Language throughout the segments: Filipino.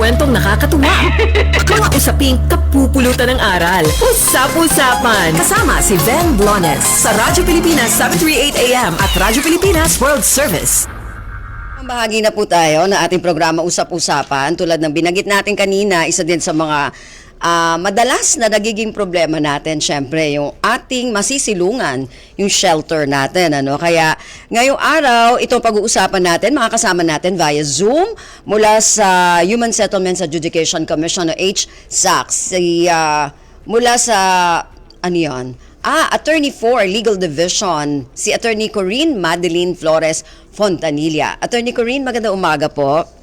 kwentong nakakatuwa. Mga usaping kapupulutan ng aral. Usap-usapan. Kasama si Ben Blones sa Radyo Pilipinas 738 AM at Radyo Pilipinas World Service. Bahagi na po tayo na ating programa Usap-Usapan. Tulad ng binagit natin kanina, isa din sa mga ah, madalas na nagiging problema natin, syempre, yung ating masisilungan, yung shelter natin. Ano? Kaya ngayong araw, itong pag-uusapan natin, makakasama natin via Zoom mula sa Human Settlements Adjudication Commission o HSAC. Si, ah, mula sa, ano yun? Ah, Attorney for Legal Division, si Attorney Corinne Madeline Flores Fontanilla. Attorney Corinne, magandang umaga po.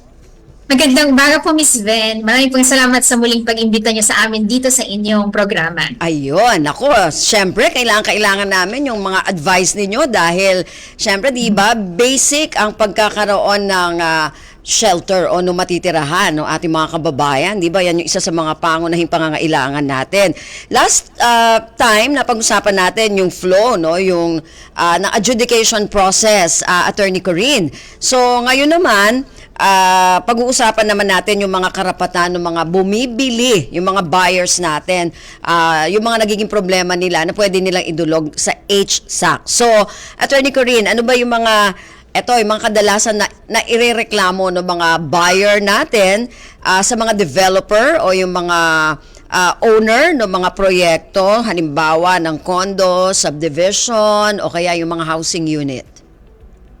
Magandang umaga po, Miss Ven. Maraming pong salamat sa muling pag-imbita niyo sa amin dito sa inyong programa. Ayun, ako, syempre, kailangan-kailangan namin yung mga advice ninyo dahil, syempre, di ba, basic ang pagkakaroon ng ah, shelter o no matitirahan ng ating mga kababayan. Di ba, yan yung isa sa mga pangunahing pangangailangan natin. Last ah, time, napag-usapan natin yung flow, no, yung ah, na adjudication process, ah, Attorney Corinne. So, ngayon naman, Ah, pag-uusapan naman natin yung mga karapatan ng mga bumibili, yung mga buyers natin, ah, yung mga nagiging problema nila na pwede nilang idulog sa HSAC. So, Attorney Corinne, ano ba yung mga eto, yung mga kadalasan na, na irereklamo ng mga buyer natin ah, sa mga developer o yung mga ah, owner ng mga proyekto, halimbawa ng condo, subdivision, o kaya yung mga housing unit?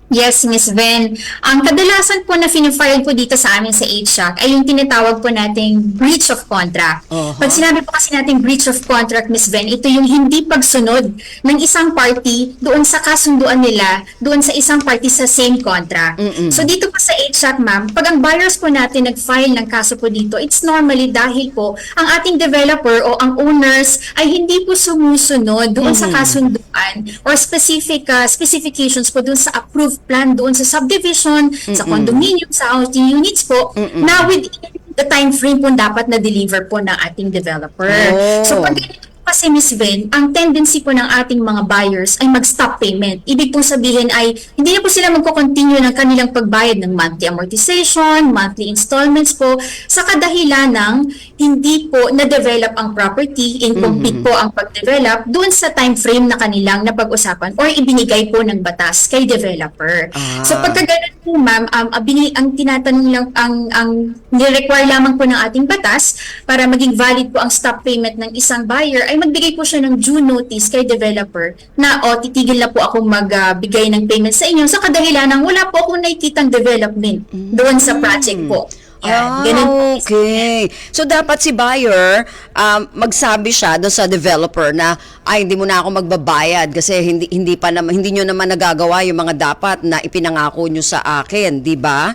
Yes, Miss Ven. Ang kadalasan po na finifile po dito sa amin sa HSHAC ay yung tinatawag po nating breach of contract. Uh-huh. Pag sinabi po kasi nating breach of contract, Miss Ven, ito yung hindi pagsunod ng isang party doon sa kasunduan nila doon sa isang party sa same contract. Mm-mm. So dito po sa HSHAC, ma'am, pag ang buyers po natin nag-file ng kaso po dito, it's normally dahil po ang ating developer o ang owners ay hindi po sumusunod doon sa kasunduan or specific uh, specifications po doon sa approved plan doon sa subdivision, sa condominium, sa housing units po, na within the time frame po dapat na deliver po ng ating developer. Oh. So pag ganito po kasi Miss Ven, ang tendency po ng ating mga buyers ay mag-stop payment. Ibig pong sabihin ay hindi na po sila magko-continue ng kanilang pagbayad ng monthly amortization, monthly installments po sa kadahilan ng hindi po na-develop ang property, incomplete po ang pag-develop doon sa time frame na kanilang napag-usapan or ibinigay po ng batas kay developer. Ah. So pagka ganun po ma'am, um, ang bini- ang tinatanong lang, ang, ang nirequire lamang po ng ating batas para maging valid po ang stop payment ng isang buyer ay magbigay po siya ng due notice kay developer na o titigil na po ako magbigay ng payment sa inyo sa kadahilan ng wala po akong nakikitang development doon sa project po. Yan, Ah, ganun okay. So, dapat si buyer, um, magsabi siya doon sa developer na, ay, hindi mo na ako magbabayad kasi hindi, hindi pa naman, hindi nyo naman nagagawa yung mga dapat na ipinangako nyo sa akin, di ba?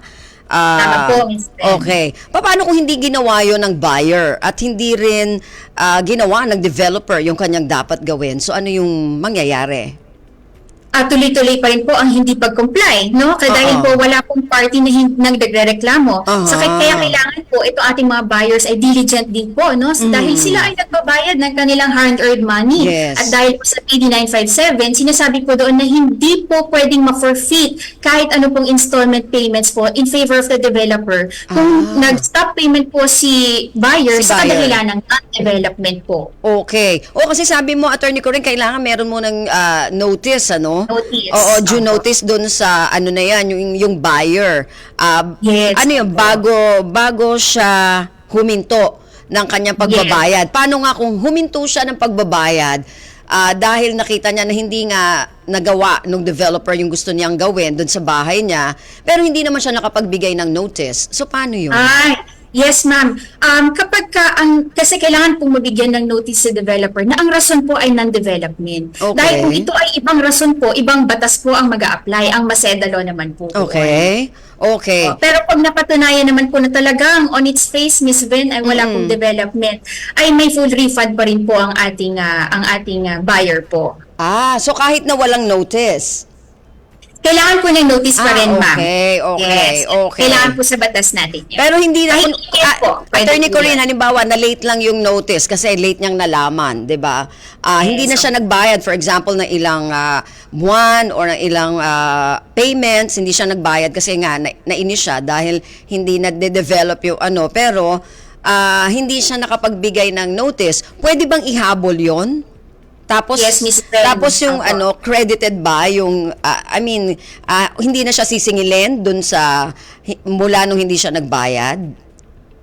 Ah, Tama po. Okay. Paano kung hindi ginawa yon ng buyer at hindi rin ah, ginawa ng developer yung kanyang dapat gawin? So, ano yung mangyayari? At tuloy-tuloy pa rin po ang hindi pag-comply, no? Kaya dahil Oo. po wala pong party na hin- nagrereklamo. Aha. So kaya kailangan po ito ating mga buyers ay diligent din po, no? So, Dahil sila ay nagbabayad ng kanilang hard-earned money. Mm. Yes. At dahil po sa PD 957, sinasabi po doon na hindi po pwedeng ma-forfeit kahit ano pong installment payments po in favor of the developer kung Ah. nag-stop payment po si buyer Si sa buyer. kadahilan ng non-development po. Okay. O kasi sabi mo, attorney ko rin, kailangan meron mo ng ah, notice, ano? Notice. Oo, due Opo. notice doon sa, ano na yan, yung, yung buyer. Ah, Yes. Ano yun, bago, bago siya huminto ng kanyang pagbabayad. Paano nga kung huminto siya ng pagbabayad, ah, dahil nakita niya na hindi nga nagawa ng developer yung gusto niyang gawin doon sa bahay niya, pero hindi naman siya nakapagbigay ng notice. So, paano yun? Ay, yes ma'am. Um, kapag ka, ang, kasi kailangan pong mabigyan ng notice sa developer na ang rason po ay non-development. Okay. Dahil kung ito ay ibang rason po, ibang batas po ang mag apply ang Maseda law naman po. Okay. Okay. Oh, Pero pag napatunayan naman po na talagang on its face, Miss Vin, ay wala pong development, ay may full refund pa rin po ang ating ah, ang ating ah, buyer po. Ah, so kahit na walang notice. Kailangan po ng notice pa Ah, rin, ma'am. okay, okay, yes. okay. Kailangan po sa batas natin yun. Pero hindi na, Kahit yes ah, po, Attorney yan. halimbawa, na late lang yung notice kasi late niyang nalaman, di ba? Ah, hindi na Yes, siya nagbayad, for example, ng ilang ah, buwan or ng ilang ah, payments, hindi siya nagbayad kasi nga, na, nainis siya dahil hindi na-develop yung ano. Pero, ah, hindi siya nakapagbigay ng notice. Pwede bang ihabol yon? Tapos Yes, Ben. tapos yung Apo. ano credited ba yung ah, I mean ah, hindi na siya sisingilin dun sa mula nung hindi siya nagbayad.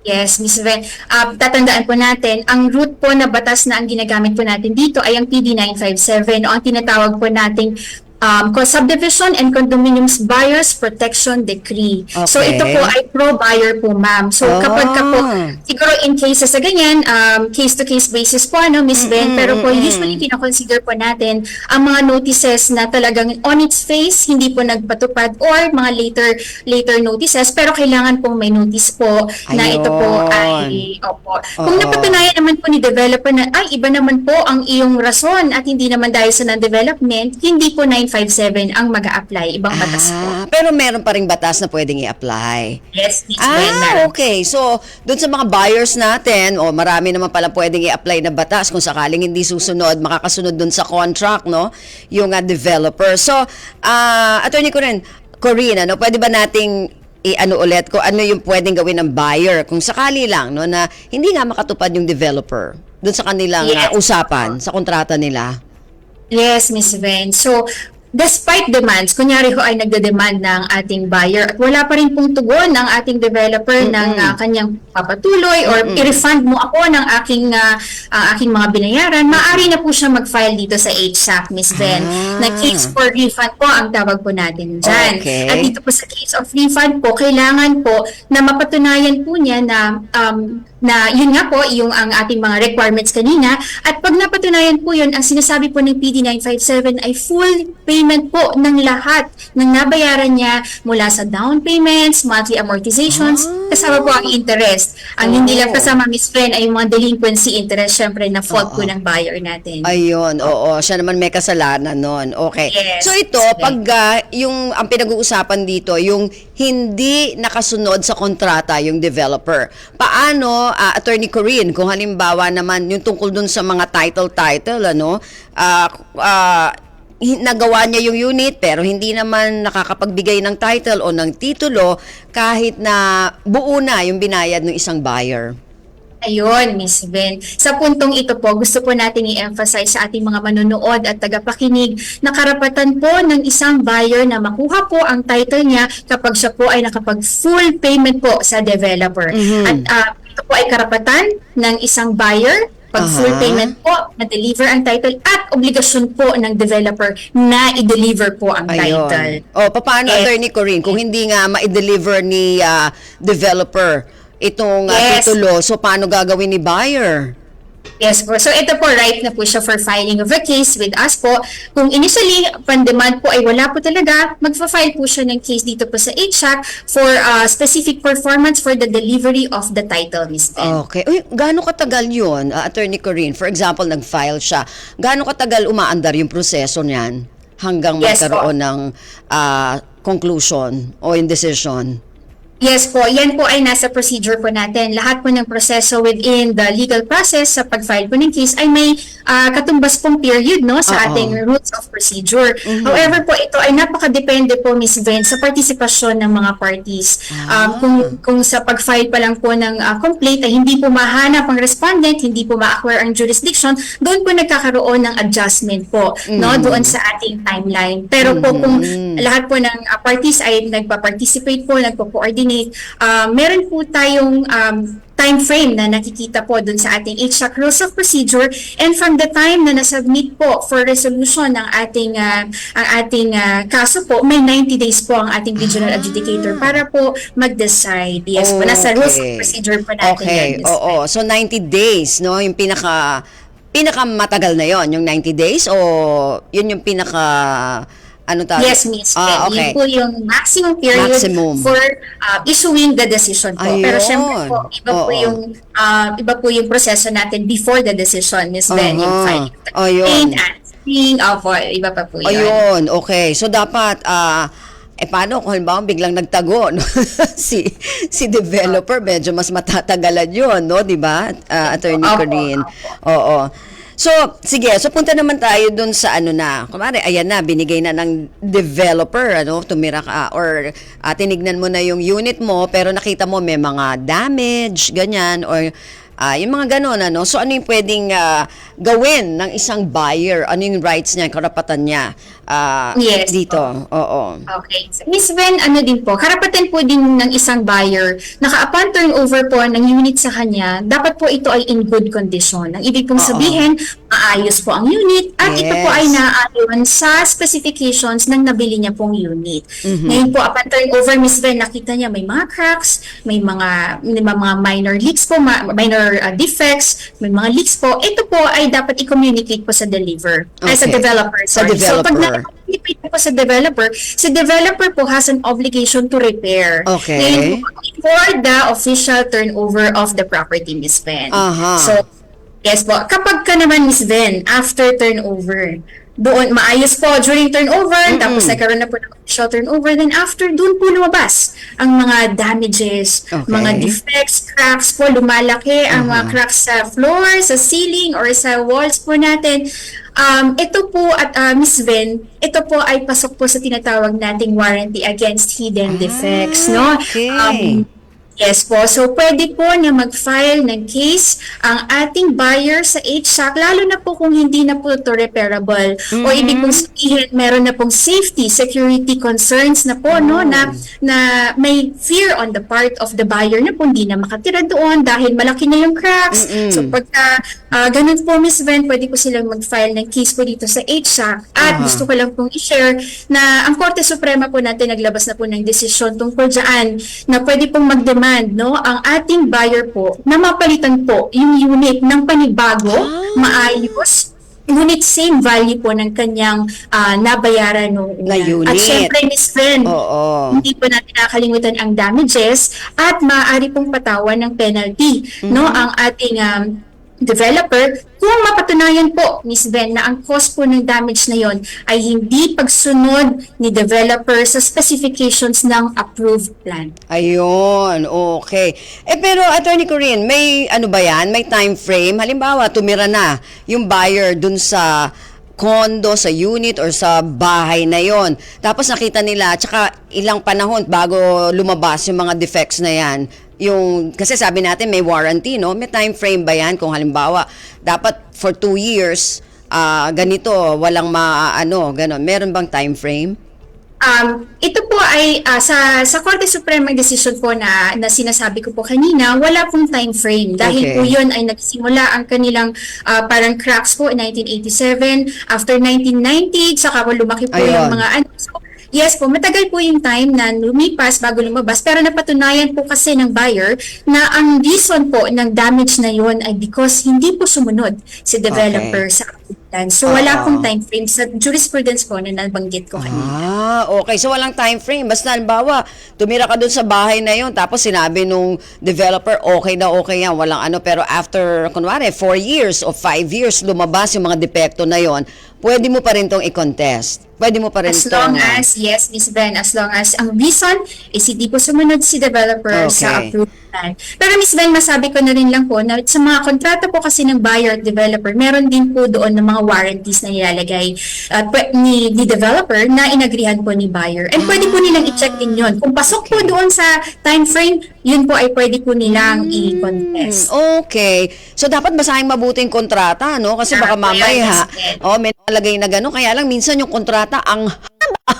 Yes, Ms. Ven. Uh, tatandaan po natin, ang route po na batas na ang ginagamit po natin dito ay ang PD 957 o ang tinatawag po nating um, Subdivision and Condominiums Buyers Protection Decree. So Okay. ito po ay pro-buyer po, ma'am. So kapag ka po, Ah. siguro in cases sa ganyan, um, case-to-case basis po, ano, Ms. Ven, pero po usually kinoconsider po natin ang mga notices na talagang on its face, hindi po nagpatupad or mga later later notices, pero kailangan pong may notice po na ito po ay, opo. Kung Oo. napatunayan naman po ni developer na, ay, iba naman po ang iyong rason at hindi naman dahil sa non-development, hindi po 957 ang mag apply ibang batas po. Ah, pero meron pa ring batas na pwedeng i-apply. Yes. Ven, Ah, meron. okay. So, doon sa mga buyers natin, o marami naman pala pwedeng i-apply na batas kung sakaling hindi susunod, makakasunod doon sa contract, no? Yung ah, developer. So, ah, attorney ko rin, Corinne, ano, pwede ba nating i-ano ulit ko ano yung pwedeng gawin ng buyer kung sakali lang no na hindi nga makatupad yung developer doon sa kanilang Yes. usapan sa kontrata nila. Yes, Miss Ven. So, despite demands, kunyari ho ay nagde-demand ng ating buyer at wala pa rin pong tugon ng ating developer ng ah, kanyang papatuloy or i-refund mo ako ng aking ah, ah, aking mga binayaran, maaari na po siya mag-file dito sa HSAC, Miss Ven. Ah. Na case for refund po ang tawag po natin dyan. Okay. At dito po sa case of refund po, kailangan po na mapatunayan po niya na um, na yun nga po yung ang ating mga requirements kanina at pag napatunayan po yun ang sinasabi po ng PD 957 ay full payment po ng lahat ng nabayaran niya mula sa down payments, monthly amortizations, kasama po ang interest. Ang hindi lang Oh. kasama Miss Fren ay yung mga delinquency interest syempre na fault po ng buyer natin. Ayun, oo, siya naman may kasalanan noon. Okay. Yes. So ito, pag ah, yung ang pinag-uusapan dito, yung hindi nakasunod sa kontrata yung developer. Paano ah, Attorney Corinne kung halimbawa naman yung tungkol dun sa mga title title ano, ah, hi- nagawa niya yung unit pero hindi naman nakakapagbigay ng title o ng titulo kahit na buo na yung binayad ng isang buyer. Ayun, Miss Ben. Sa puntong ito po, gusto po natin i-emphasize sa ating mga manonood at tagapakinig na karapatan po ng isang buyer na makuha po ang title niya kapag siya po ay nakapag full payment po sa developer. At ah, ito po ay karapatan ng isang buyer pag full Aha. payment po, na-deliver ang title at obligasyon po ng developer na i-deliver po ang title. Ayun. O, paano, Eh, Attorney Corinne, kung hindi nga ma-deliver ni ah, developer itong ah, Yes. titulo, so paano gagawin ni buyer? Yes po. So ito po, right na po siya for filing of a case with us po. Kung initially, pan-demand po ay wala po talaga, magfa-file po siya ng case dito po sa HSAC for uh, specific performance for the delivery of the title, Ms. Ben. Okay. Uy, gaano katagal yun, ah, Attorney Corinne? For example, nag-file siya. Gaano katagal umaandar yung proseso niyan hanggang Yes, magkaroon ng ah, conclusion o yung decision? Yes po, yan po ay nasa procedure po natin. Lahat po ng proseso within the legal process sa pag-file po ng case ay may ah, katumbas pong period no sa Oo. ating rules of procedure. However po, ito ay napakadepende po Ms. Ben sa partisipasyon ng mga parties. Um, kung, kung sa pag-file pa lang po ng ah, complaint ay hindi po mahanap ang respondent, hindi po ma-acquire ang jurisdiction, doon po nagkakaroon ng adjustment po no doon sa ating timeline. Pero po kung lahat po ng uh, parties ay nagpa-participate po, nagpo-coordinate, uh, meron po tayong um, time frame na nakikita po dun sa ating HSAC Rules of Procedure and from the time na nasubmit po for resolution ng ating uh, ang ating uh, kaso po, may 90 days po ang ating regional adjudicator para po mag-decide. Yes po, nasa Rules of Okay. Procedure po natin Okay, yan. Oo. So 90 days, no? Yung pinaka pinaka matagal na yon, yung 90 days o yun yung pinaka ano tawag? Yes, Miss. Ah, okay. Yun po yung maximum period Maximum. for uh, issuing the decision po. Pero Ayun. syempre po, iba po Oo. yung uh, iba po yung proseso natin before the decision, Miss Ben, yung Aha. filing Ayun. at testing, opo, iba pa po yun. Ayun, okay. So dapat ah eh paano kung halimbawa biglang nagtago no? si si developer medyo mas matatagalan 'yon, no, 'di ba? Ah, Attorney Opo, Corinne. Oo. So, sige, so punta naman tayo dun sa ano na. Kumare, ayan na, binigay na ng developer, ano, tumira ka, or ah, tinignan mo na yung unit mo, pero nakita mo may mga damage, ganyan, or ah, yung mga ganon, ano. So, ano yung pwedeng ah, gawin ng isang buyer? Ano yung rights niya, karapatan niya ah, Yes. dito? Oo. Okay. So, Miss Ven, ano din po, karapatan po din ng isang buyer, naka-upon turnover po ng unit sa kanya, dapat po ito ay in good condition. Ang ibig pong Oo. sabihin, maayos po ang unit at ito po Yes. ay naaayon sa specifications ng nabili niya pong unit. Mhm. Ngayon po, upon turnover, Miss Ven, nakita niya may mga cracks, may mga, may mga minor leaks po, ma- minor uh, defects, may mga leaks po. Ito po ay dapat i-communicate po sa deliver, ay sa Okay. developer. Sa sorry. So, pag developer. na- communicate po sa developer, si developer po has an obligation to repair. Okay. Po, for the official turnover of the property, Miss Ben. Aha. So, yes po. Kapag ka naman, Miss Ben, after turnover, doon maayos po during turnover, tapos nagkaroon na po ng official turnover, then after, doon po lumabas ang mga damages, Okay. mga defects, cracks po, lumalaki ang mga Aha. cracks sa floor, sa ceiling, or sa walls po natin. Um, ito po at uh, Miss Ven, ito po ay pasok po sa tinatawag nating warranty against hidden defects, no? okay. Um, Yes po. So, pwede po na mag-file ng case ang ating buyer sa HSAC, lalo na po kung hindi na po ito repairable. O ibig pong sabihin, meron na pong safety, security concerns na po, no, na, na may fear on the part of the buyer na po hindi na makatira doon dahil malaki na yung cracks. So, pagka ah, ganun po, Miss Ven, pwede po silang mag-file ng case po dito sa HSAC. At Aha. gusto ko lang pong i-share na ang Korte Suprema po natin naglabas na po ng desisyon tungkol dyan na pwede pong mag-demand no, ang ating buyer po na mapalitan po yung unit ng panibago, maayos, ngunit same value po ng kanyang ah, nabayaran nung Na una. At syempre, Miss Fen, Oo. hindi po natin nakakalimutan ang damages at maaari pong patawan ng penalty no ang ating um, developer kung mapatunayan po Miss Ben na ang cause po ng damage na yon ay hindi pagsunod ni developer sa specifications ng approved plan. Ayun, okay. Eh pero Attorney Corinne, may ano ba yan? May time frame? Halimbawa, tumira na yung buyer dun sa condo, sa unit, or sa bahay na yon. Tapos nakita nila, tsaka ilang panahon bago lumabas yung mga defects na yan. Yung, kasi sabi natin may warranty, no? May time frame ba yan? Kung halimbawa, dapat for two years, ah ganito, walang maano, ganon. Meron bang time frame? Um, ito po ay ah, sa sa Korte Suprema decision po na na sinasabi ko po kanina, wala pong time frame dahil Okay. po 'yon ay nagsimula ang kanilang ah, parang cracks po in 1987, after 1990 saka po lumaki po Ayun. yung mga ano. So, Yes po, matagal po yung time na lumipas bago lumabas pero napatunayan po kasi ng buyer na ang reason po ng damage na yon ay because hindi po sumunod si developer sa kapitan. So wala pong time frame sa jurisprudence po na nabanggit ko kanina. Ah, okay. So walang time frame. Basta halimbawa, tumira ka dun sa bahay na yon tapos sinabi nung developer, okay na okay yan, walang ano. Pero after, kunwari, 4 years o 5 years, lumabas yung mga depekto na yon pwede mo pa rin tong i-contest. Pwede mo pa rin As tong... long as, yes, Miss Ben, as long as ang reason is hindi po sumunod si developer sa Okay. approved plan. Pero Miss Ben, masabi ko na rin lang po na sa mga kontrata po kasi ng buyer at developer, meron din po doon ng mga warranties na nilalagay pwe- ni, ni developer na inagrihan po ni buyer. And pwede po nilang i-check din yun. Kung pasok po doon sa time frame, yun po ay pwede po nilang i-contest. Okay. So, dapat basahin mabuti yung kontrata, no? Kasi baka mamaya, oh, may nalagay na gano'n. Kaya lang, minsan yung kontrata, ang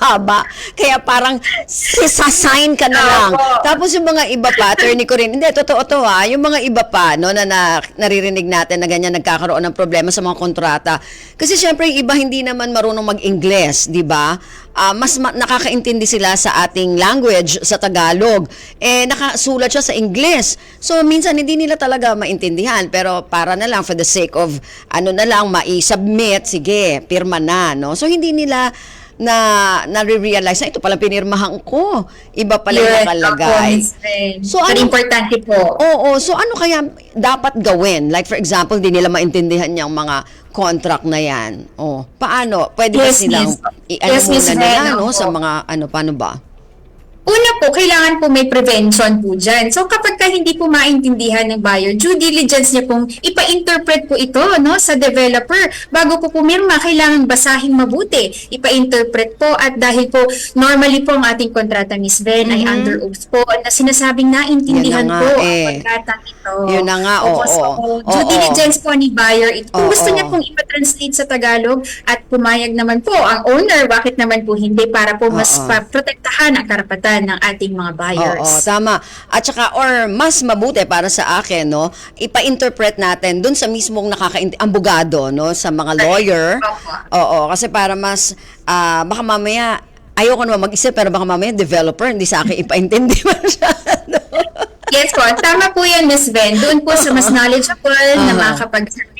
haba. Kaya parang sasign ka na lang. Tapos yung mga iba pa, attorney ko rin, hindi, totoo to ha, yung mga iba pa, no, na, na naririnig natin na ganyan nagkakaroon ng problema sa mga kontrata. Kasi syempre, yung iba hindi naman marunong mag-Ingles, di ba? Ah, mas ma- nakakaintindi sila sa ating language, sa Tagalog. Eh, nakasulat siya sa Ingles. So, minsan hindi nila talaga maintindihan. Pero para na lang, for the sake of, ano na lang, mai-submit, sige, pirma na, no? So, hindi nila na na-realize na ito pala pinirmahan ko. Iba pala yung Yes, nakalagay. Miss Ben. So, Pero ano- importante po. Oo, so ano kaya dapat gawin? Like for example, di nila maintindihan yung mga contract na yan. Oh, paano? Pwede ba Yes, silang Miss. i-ano Yes, muna nila no, sa mga ano paano ba? Una po, kailangan po may prevention po dyan. So kapag ka hindi po maintindihan ng buyer, due diligence niya pong ipa-interpret po ito no, sa developer. Bago po pumirma, kailangan basahin mabuti. Ipa-interpret po at dahil po normally po ang ating kontrata Miss Ben ay under oath po na sinasabing naintindihan na po nga, ang eh. kontrata nito. Yun na nga, oo, so, oo. due Oo. diligence po ni buyer. It, kung Oo. gusto niya pong ipa-translate sa Tagalog at pumayag naman po ang owner, bakit naman po hindi para po mas Oo. pa- protektahan ang karapatan ng ating mga buyers. Oo, tama. At saka, or mas mabuti para sa akin, no, ipa-interpret natin dun sa mismong nakakainti, ambugado, no, sa mga lawyer. Opo. Oo, kasi para mas, ah, baka mamaya, ayoko naman mag-isip, pero baka mamaya developer, hindi sa akin ipaintindi masyado. Yes po, tama po yan, Miss Ben. Doon po sa mas knowledgeable na Aha.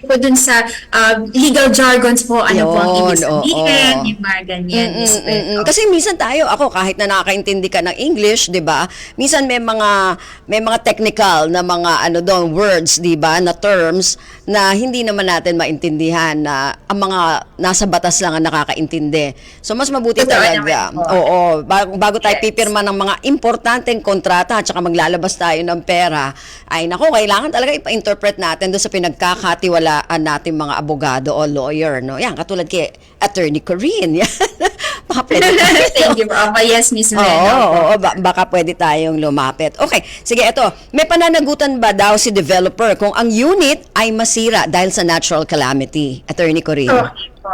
Po doon sa um, legal jargons po, ano po ang ibig Yun, oo. sabihin, yung mga ganyan, Mm, mm, mm, mm. Kasi minsan tayo, ako kahit na nakakaintindi ka ng English, 'di ba? Minsan may mga may mga technical na mga ano doon words, 'di ba, na terms na hindi naman natin maintindihan na ang mga nasa batas lang ang nakakaintindi. So mas mabuti Totoo talaga. naman po. Oo, bago, bago tayo Yes. pipirma ng mga importanteng kontrata at saka maglalabas tayo ng pera, ay nako, kailangan talaga ipa-interpret natin doon sa pinagkakatiwalaan natin mga abogado o lawyer, no? Yan, katulad kay Attorney Corinne. Yan. Baka pwede tayo. Thank you. Opo, yes, Miss Ben. Oo, oo, ba- baka pwede tayong lumapit. Okay, sige, ito. May pananagutan ba daw si developer kung ang unit ay masira dahil sa natural calamity? Attorney Corinne. Okay po.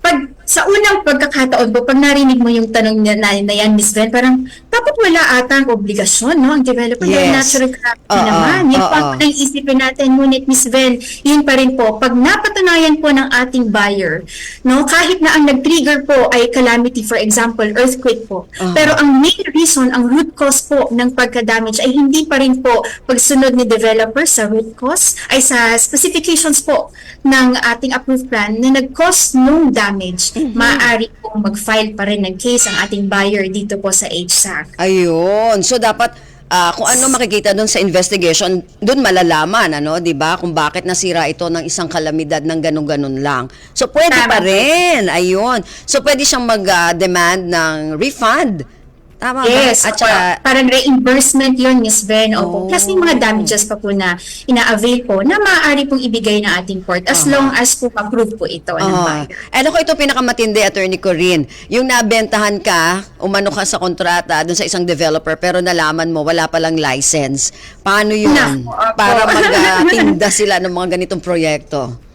Pag, sa unang pagkakataon po, pag narinig mo yung tanong na, na, na yan, Miss Ben, parang dapat wala ata ang obligasyon, no? Ang developer Yes. natural calamity Oo, naman. Yan oo. po ang isipin natin. Ngunit, Miss Ben, yun pa rin po, pag napatunayan po ng ating buyer, no, kahit na ang nag-trigger po ay calamity, for example, earthquake po, Uh-huh. pero ang main reason, ang root cause po ng pagka-damage ay hindi pa rin po pagsunod ni developer sa root cause, ay sa specifications po ng ating approved plan na nag-cause nung damage, maaari pong mag-file pa rin ng case ang ating buyer dito po sa HSAC. Ayun. So dapat ah, kung ano makikita doon sa investigation, doon malalaman ano, 'di ba? Kung bakit nasira ito ng isang kalamidad ng ganun-ganun lang. So pwede Tama pa rin. Ayun. So pwede siyang mag-demand ng refund. Tama Yes, ba? At saka, parang reimbursement yun, Miss Ben. Oh. Opo. Plus may mga damages pa po na ina-avail po na maaari pong ibigay ng ating court as long as po approve po ito ng Ah, buyer. ano ko ito pinakamatindi, Attorney Corinne, yung nabentahan ka, umano ka sa kontrata doon sa isang developer, pero nalaman mo, wala palang license. Paano yun? Opo. Para magtinda sila ng mga ganitong proyekto.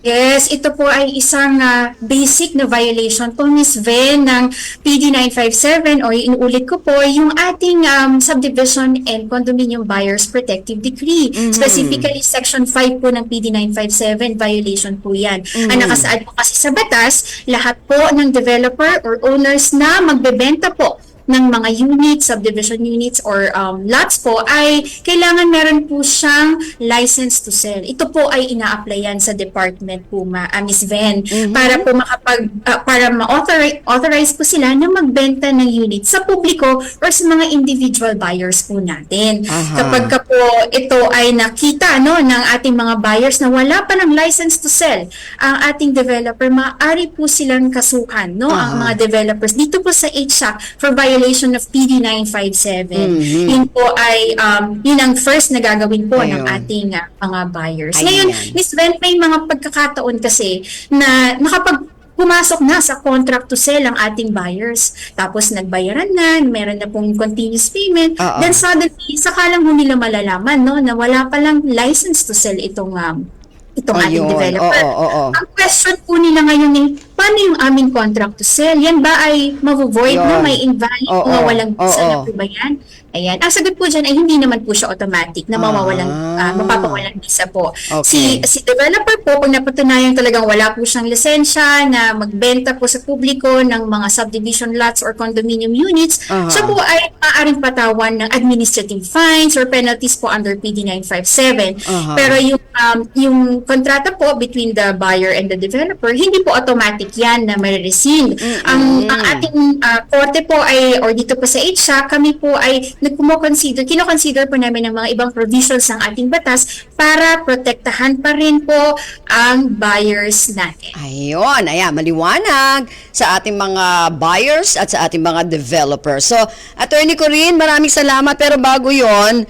Yes, ito po ay isang ah, basic na violation po, Miss Ven, ng PD 957 o inuulit ko po, yung ating um, Subdivision and Condominium Buyers Protective Decree. Specifically, Section 5 po ng PD 957, violation po yan. Ang nakasaad po kasi sa batas, lahat po ng developer or owners na magbebenta po ng mga units, subdivision units, or um, lots po, ay kailangan meron po siyang license to sell. Ito po ay ina-applyan sa department po, ma, ah, Miss Ven, para po makapag, ah, para ma-authorize authorize po sila na magbenta ng unit sa publiko or sa mga individual buyers po natin. Aha. Kapag ka po ito ay nakita no, ng ating mga buyers na wala pa ng license to sell, ang ating developer, maaari po silang kasuhan no, ang Aha. mga developers dito po sa HSAC for violation of PD 957. Mhm. Yun po ay um, yun ang first na gagawin po ng Ayun. ating uh, mga buyers. Ayan. Ngayon, Miss Ben, may mga pagkakataon kasi na nakapag pumasok na sa contract to sell ang ating buyers. Tapos nagbayaran na, meron na pong continuous payment. Oo. Then suddenly, saka lang ho nila malalaman no, na wala palang license to sell itong um, itong ating Ayun. developer. Oo, oo, oo. Ang question po nila ngayon ay, paano yung aming contract to sell? Yan ba ay mavo-void na may invalid Oo, na walang oo. na po ba yan? Ayan. Ang sagot po dyan ay hindi naman po siya automatic na mawawalang, Ah. ah, mapapawalang visa po. Okay. Si, si developer po, pag napatunayan talagang wala po siyang lisensya na magbenta po sa publiko ng mga subdivision lots or condominium units, Aha. siya po ay maaaring patawan ng administrative fines or penalties po under PD 957. Aha. Pero yung um, yung kontrata po between the buyer and the developer, hindi po automatic yan na marirescind. Ang, ang ating uh, korte po ay, or dito po sa HSA, kami po ay nagkumo-consider, kino-consider po namin ng mga ibang provisions ng ating batas para protektahan pa rin po ang buyers natin. Ayun, ayan, maliwanag sa ating mga buyers at sa ating mga developers. So, Attorney Corinne, maraming salamat. Pero bago yon,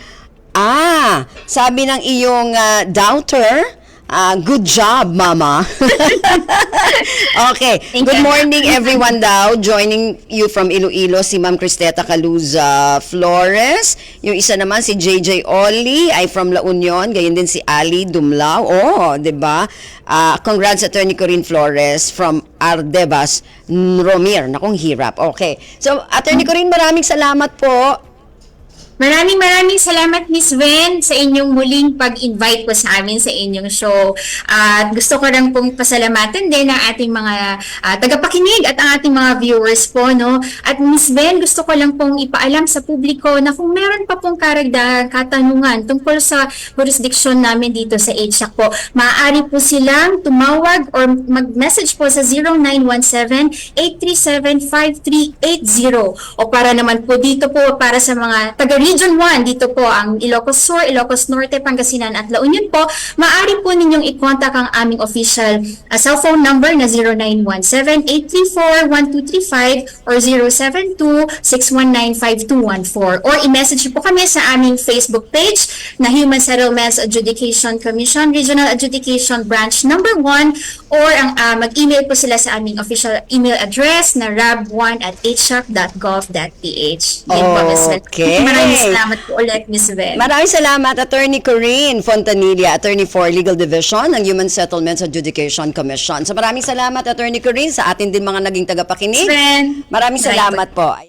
ah, sabi ng iyong ah, doubter, ah, good job, mama. okay, Thank good you. morning everyone daw. Joining you from Iloilo, si Ma'am Cristeta Caluza Flores. Yung isa naman si JJ Oli ay from La Union. Gayon din si Ali Dumlao. Oh, 'di ba? Ah, congrats Attorney Corinne Flores from Ardebas, Romir. Nakong hirap. Okay. So, Attorney Corinne, maraming salamat po. Maraming maraming salamat Miss Ven sa inyong muling pag-invite po sa amin sa inyong show. At gusto ko lang pong pasalamatan din ang ating mga ah, tagapakinig at ang ating mga viewers po. No? At Miss Ven, gusto ko lang pong ipaalam sa publiko na kung meron pa pong karagdagang katanungan tungkol sa jurisdiction namin dito sa HSAC po, maaari po silang tumawag or mag-message po sa 0917-837-5380 o para naman po dito po para sa mga taga Region 1, dito po ang Ilocos Sur, Ilocos Norte, Pangasinan at La Union po, maaari po ninyong i-contact ang aming official uh, cellphone number na 0917-834-1235 or 072-619-5214 or i-message po kami sa aming Facebook page na Human Settlements Adjudication Commission Regional Adjudication Branch number 1 or ang uh, mag-email po sila sa aming official email address na rab1 at po. Ven. Okay. Maraming salamat po ulit, Ms. Ven. Maraming salamat, Attorney Corinne Fontanilla, Attorney for Legal Division ng Human Settlements Adjudication Commission. So maraming salamat, Attorney Corinne, sa atin din mga naging tagapakinig. Maraming Maraming salamat po.